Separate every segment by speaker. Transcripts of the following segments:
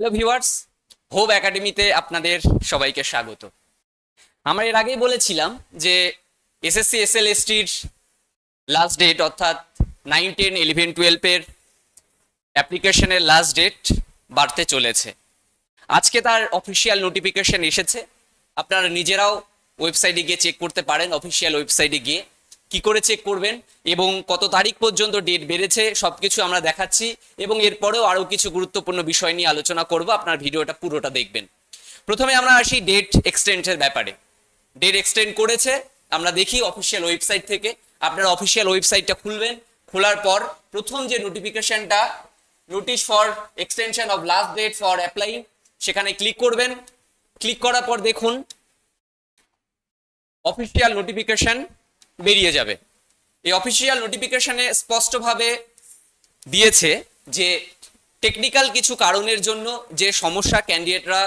Speaker 1: Hello viewers hope একাডেমিতে আপনাদের সবাইকে স্বাগত। আমরা এর আগেই বলেছিলাম যে এসএসসি এসএলএসটির লাস্ট ডেট অর্থাৎ নাইন টেন ইলেভেন টুয়েলভের অ্যাপ্লিকেশনের লাস্ট ডেট বাড়তে চলেছে। আজকে তার অফিসিয়াল নোটিফিকেশন এসেছে। আপনারা নিজেরাও ওয়েবসাইটে গিয়ে চেক করতে পারেন অফিসিয়াল ওয়েবসাইটে গিয়ে। কি করে চেক করবেন এবং কত তারিখ পর্যন্ত ডেট বেড়েছে সব কিছু আমরা দেখাচ্ছি এবং এরপরেও আরও কিছু গুরুত্বপূর্ণ বিষয় নিয়ে আলোচনা করব, আপনার ভিডিওটা পুরোটা দেখবেন। প্রথমে আমরা আসি ডেট এক্সটেন্ডের ব্যাপারে। ডেট এক্সটেন্ড করেছে, আমরা দেখি অফিসিয়াল ওয়েবসাইট থেকে। আপনারা অফিসিয়াল ওয়েবসাইটটা খুলবেন, খোলার পর প্রথম যে নোটিফিকেশনটা notice for extension of last date for apply সেখানে ক্লিক করবেন। ক্লিক করার পর দেখুন অফিসিয়াল নোটিফিকেশন বেরিয়ে যাবে। এই অফিসিয়াল নোটিফিকেশনে স্পষ্টভাবে দিয়েছে যে টেকনিক্যাল কিছু কারণের জন্য যে সমস্যা ক্যান্ডিডেটরা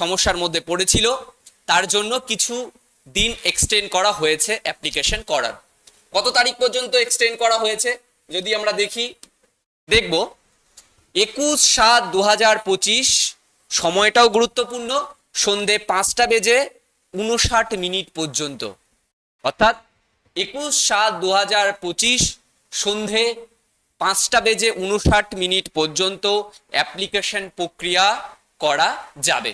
Speaker 1: সমস্যার মধ্যে পড়েছিল, তার জন্য কিছু দিন এক্সটেন্ড করা হয়েছে অ্যাপ্লিকেশন করার। কত তারিখ পর্যন্ত এক্সটেন্ড করা হয়েছে, যদি আমরা দেখি, দেখব, একুশ সাত দু হাজার পঁচিশ, সময়টাও গুরুত্বপূর্ণ, সন্ধে পাঁচটা বেজে উনষাট মিনিট পর্যন্ত। অর্থাৎ একুশ সাত দু হাজার পঁচিশ সন্ধে পাঁচটা বেজে উনষাট মিনিট পর্যন্ত অ্যাপ্লিকেশন প্রক্রিয়া করা যাবে।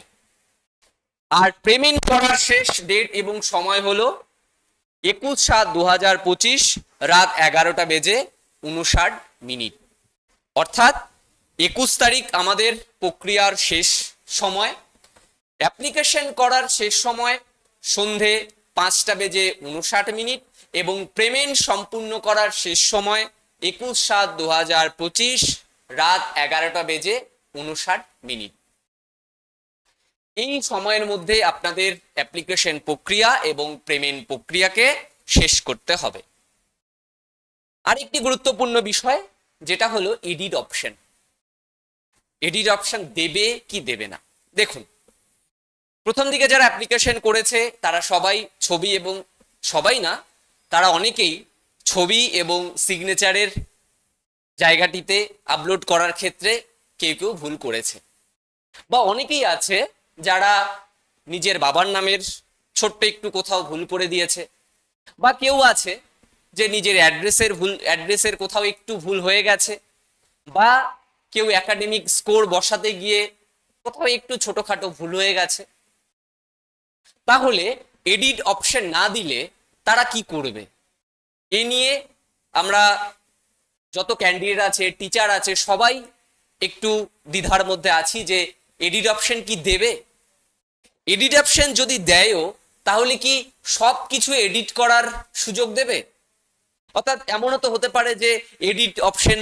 Speaker 1: আর পেমেন্ট করার শেষ ডেট এবং সময় হলো একুশ সাত দু হাজার পঁচিশ রাত এগারোটা বেজে উনষাট মিনিট। অর্থাৎ একুশ তারিখ আমাদের প্রক্রিয়ার শেষ সময়। অ্যাপ্লিকেশন করার শেষ সময় সন্ধে পাঁচটা বেজে উনষাট মিনিট এবং পেমেন্ট সম্পূর্ণ করার শেষ সময় একুশ সাত দু হাজার পঁচিশ রাত এগারোটা বেজে উনষাট মিনিট। এই সময়ের মধ্যে আপনাদের অ্যাপ্লিকেশন প্রক্রিয়া এবং পেমেন্ট প্রক্রিয়াকে শেষ করতে হবে। আরেকটি গুরুত্বপূর্ণ বিষয়, যেটা হলো এডিট অপশন। এডিট অপশন দেবে কি দেবে না? দেখুন প্রথম দিকে যারা অ্যাপ্লিকেশন করেছে, তারা সবাই ছবি এবং সবাই না, তারা অনেকেই ছবি এবং সিগনেচারের জায়গাটিতে আপলোড করার ক্ষেত্রে কেউ কেউ ভুল করেছে। বা অনেকেই আছে যারা নিজের বাবার নামের ছোট্ট একটু কোথাও ভুল করে দিয়েছে, বা কেউ আছে যে নিজের অ্যাড্রেসের ভুল অ্যাড্রেসের কোথাও একটু ভুল হয়ে গেছে, বা কেউ একাডেমিক স্কোর বসাতে গিয়ে কোথাও একটু ছোটখাটো ভুল হয়ে গেছে। তাহলে এডিট অপশন না দিলে তারা কি করবে? এ নিয়ে আমরা যত ক্যান্ডিডেট আছে টিচার আছে, সবাই একটু দ্বিধার মধ্যে আছি যে এডিট অপশন কি দেবে? এডিট অপশন যদি দেয়ও, তাহলে কি সব কিছু এডিট করার সুযোগ দেবে? অর্থাৎ এমনও তো হতে পারে যে এডিট অপশন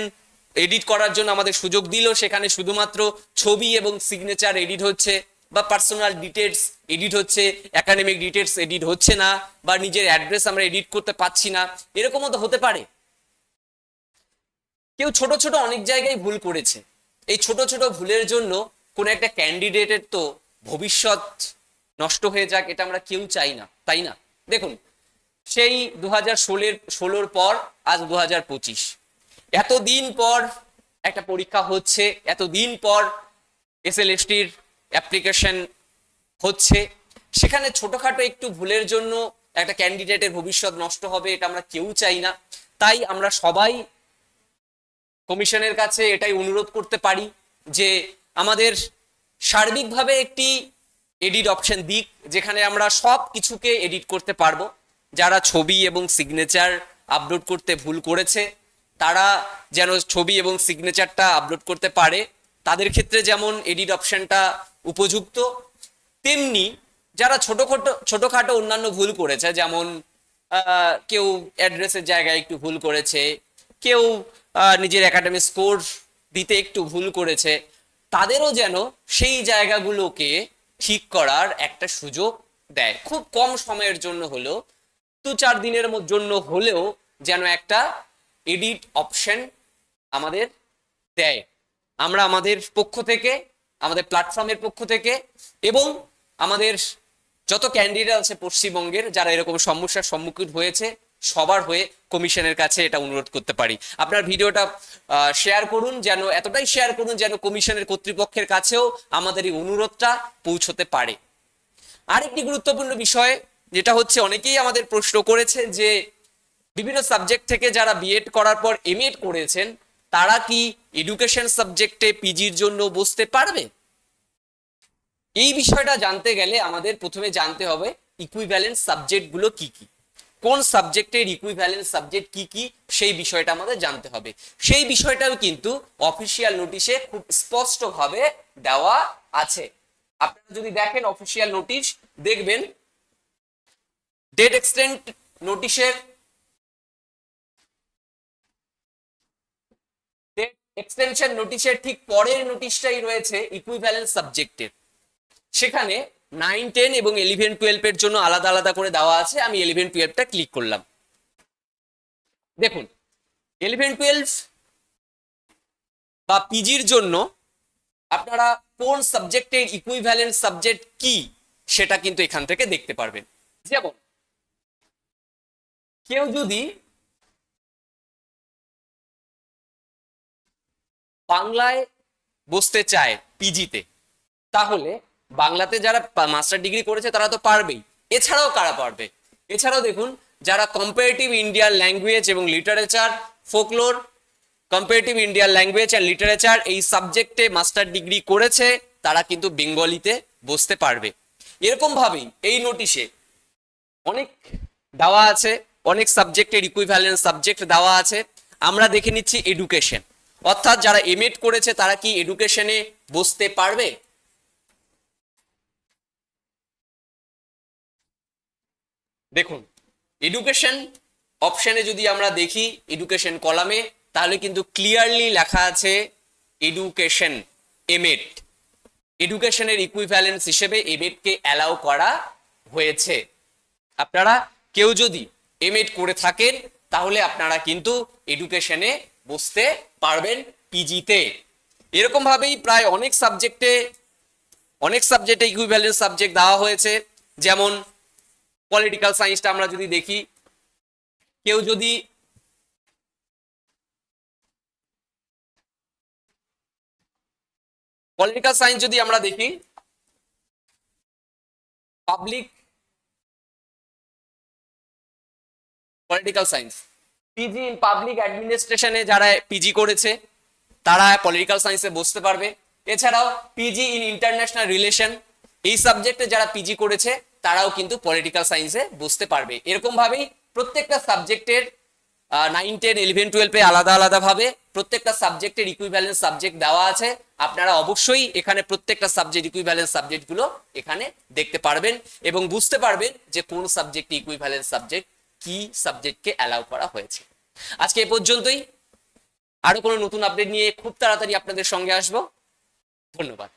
Speaker 1: এডিট করার জন্য আমাদের সুযোগ দিল, সেখানে শুধুমাত্র ছবি এবং সিগনেচার এডিট হচ্ছে। বা পার্সোনাল ডিটেলস এডিট হচ্ছে একাডেমিক ডিটেলস এডিট হচ্ছে না, বা নিজের অ্যাড্রেস আমরা এডিট করতে পারছি না, এরকমও তো হতে পারে। কেউ ছোট ছোট অনেক জায়গায় ভুল করেছে। এই ছোট ছোট ভুলের জন্য কোন একটা ক্যান্ডিডেটের তো ভবিষ্যৎ নষ্ট হয়ে যাক, এটা আমরা কেউ চাই না, তাই না? দেখুন, সেই দু হাজার ষোলের, ষোলোর পর, আজ দু হাজার পঁচিশ। এতদিন পর একটা পরীক্ষা হচ্ছে, এতদিন পর এসএলএসটির অ্যাপ্লিকেশন হচ্ছে। সেখানে ছোটখাটো একটু ভুলের জন্য একটা ক্যান্ডিডেটের ভবিষ্যৎ নষ্ট হবে, এটা আমরা কেউ চাই না। তাই আমরা সবাই কমিশনের কাছে এটাই অনুরোধ করতে পারি যে আমাদের সার্বিকভাবে একটি এডিট অপশন দিক, যেখানে আমরা সব কিছুকে এডিট করতে পারব। যারা ছবি এবং সিগনেচার আপলোড করতে ভুল করেছে, তারা যেন ছবি এবং সিগনেচারটা আপলোড করতে পারে। তাদের ক্ষেত্রে যেমন এডিট অপশনটা উপযুক্ত, তেমনি যারা ছোটখাটো ছোটখাটো অন্যান্য ভুল করেছে, যেমন কেউ অ্যাড্রেসের জায়গায় একটু ভুল করেছে, কেউ নিজের একাডেমি স্কোর দিতে একটু ভুল করেছে, তাদেরও যেন সেই জায়গাগুলোকে ঠিক করার একটা সুযোগ দেয়। খুব কম সময়ের জন্য হলেও, দু চার দিনের জন্য হলেও যেন একটা এডিট অপশন আমাদের দেয়। আমরা আমাদের পক্ষ থেকে আমাদের প্ল্যাটফর্মের পক্ষ থেকে এবং আমাদের যত ক্যান্ডিডেট আছে পশ্চিমবঙ্গের, যারা এরকম সমস্যার সম্মুখীন হয়েছে, সবার হয়ে কমিশনের কাছে এটা অনুরোধ করতে পারি। আপনার ভিডিওটা শেয়ার করুন যেন, এতটাই শেয়ার করুন যেন কমিশনের কর্তৃপক্ষের কাছেও আমাদের এই অনুরোধটা পৌঁছতে পারে। আরেকটি গুরুত্বপূর্ণ বিষয়, যেটা হচ্ছে অনেকেই আমাদের প্রশ্ন করেছে যে বিভিন্ন সাবজেক্ট থেকে যারা বিএড করার পর এমএড করেছেন তারা কি এডুকেশন সাবজেক্টে পিজির জন্য বসতে পারবে? এই বিষয়টা জানতে গেলে আমাদের প্রথমে জানতে হবে ইকুইভ্যালেন্স সাবজেক্টগুলো কি কি? কোন সাবজেক্টের ইকুইভ্যালেন্স সাবজেক্ট কি কি? সেই বিষয়টা আমাদের জানতে হবে। সেই বিষয়টাও কিন্তু অফিসিয়াল নোটিশে খুব স্পষ্টভাবে দেওয়া আছে। আপনারা যদি দেখেন অফিসিয়াল নোটিশ দেখবেন ডেট এক্সটেন্ট নোটিশের এক্সটেনশন নোটিশের ঠিক পরের নোটিশটাই রয়েছে ইকুইভ্যালেন্স সাবজেক্টের সেখানে নাইন টেন এবং ইলেভেন টুয়েলভের জন্য আলাদা আলাদা করে দেওয়া আছে, আমি ইলেভেন টুয়েলভটা ক্লিক করলাম। দেখুন ইলেভেন টুয়েলভ বা পিজির জন্য আপনারা কোন সাবজেক্টের ইকুইভ্যালেন্ট সাবজেক্ট কি, সেটা কিন্তু এখান থেকে দেখতে পারবেন। যেমন, কেউ যদি বাংলায় বসতে চায় পিজিতে, তাহলে বাংলাতে যারা মাস্টার ডিগ্রি করেছে তারা তো পারবেই। এছাড়াও কারা পারবে? এছাড়াও দেখুন, যারা কম্পারেটিভ ইন্ডিয়ান ল্যাঙ্গুয়েজ এবং literature folklore comparative Indian language and literature এই সাবজেক্টে মাস্টার ডিগ্রি করেছে, তারা কিন্তু বেঙ্গলিতে বসতে পারবে। এরকম ভাবেই এই নোটিশে অনেক দেওয়া আছে, অনেক সাবজেক্টের ইকুইভ্যালেন্স সাবজেক্ট দেওয়া আছে। আমরা দেখে নিচ্ছি এডুকেশন অর্থাৎ যারা এমএড করেছে, তারা কি এডুকেশনে বসতে পারবে? দেখুন এডুকেশন অপশনে যদি আমরা দেখি এডুকেশন কলামে তাহলে কিন্তু ক্লিয়ারলি লেখা আছে এডুকেশন এমএড এডুকেশনের ইকুইভ্যালেন্স হিসেবে এমএডকে অ্যালাউ করা হয়েছে। আপনারা কেউ যদি এমএড করে থাকেন, তাহলে আপনারা কিন্তু এডুকেশনে বসতে পারবেন পিজিতে এরকম ভাবেই প্রায় অনেক সাবজেক্টে অনেক সাবজেক্টে ইকুইভ্যালেন্স সাবজেক্ট দেওয়া হয়েছে। যেমন পলিটিক্যাল সায়েন্সটা আমরা যদি দেখি, কেউ যদি পলিটিক্যাল সায়েন্স যদি আমরা দেখি public political science PG in public অ্যাডমিনিস্ট্রেশনে যারা পিজি করেছে, তারা পলিটিক্যাল সায়েন্সে বসতে পারবে। এছাড়াও পিজি ইন ইন্টারন্যাশনাল রিলেশন এই সাবজেক্টে যারা পিজি করেছে, তারাও কিন্তু পলিটিক্যাল সায়েন্সে বসতে পারবে। এরকম ভাবেই প্রত্যেকটা সাবজেক্টের নাইন টেন ইলেভেন টুয়েলভে আলাদা আলাদা ভাবে প্রত্যেকটা সাবজেক্টের ইকুইভ্যালেন্স সাবজেক্ট দেওয়া আছে। আপনারা অবশ্যই এখানে প্রত্যেকটা সাবজেক্ট ইকুইভ্যালেন্স সাবজেক্টগুলো এখানে দেখতে পারবেন এবং বুঝতে পারবেন যে কোন সাবজেক্ট ইকুইভ্যালেন্স সাবজেক্ট কি সাবজেক্টকে অ্যালাউ করা হয়েছে। আজকে এ পর্যন্তই। আরও কোনো নতুন আপডেট নিয়ে খুব তাড়াতাড়ি আপনাদের সঙ্গে আসব। ধন্যবাদ।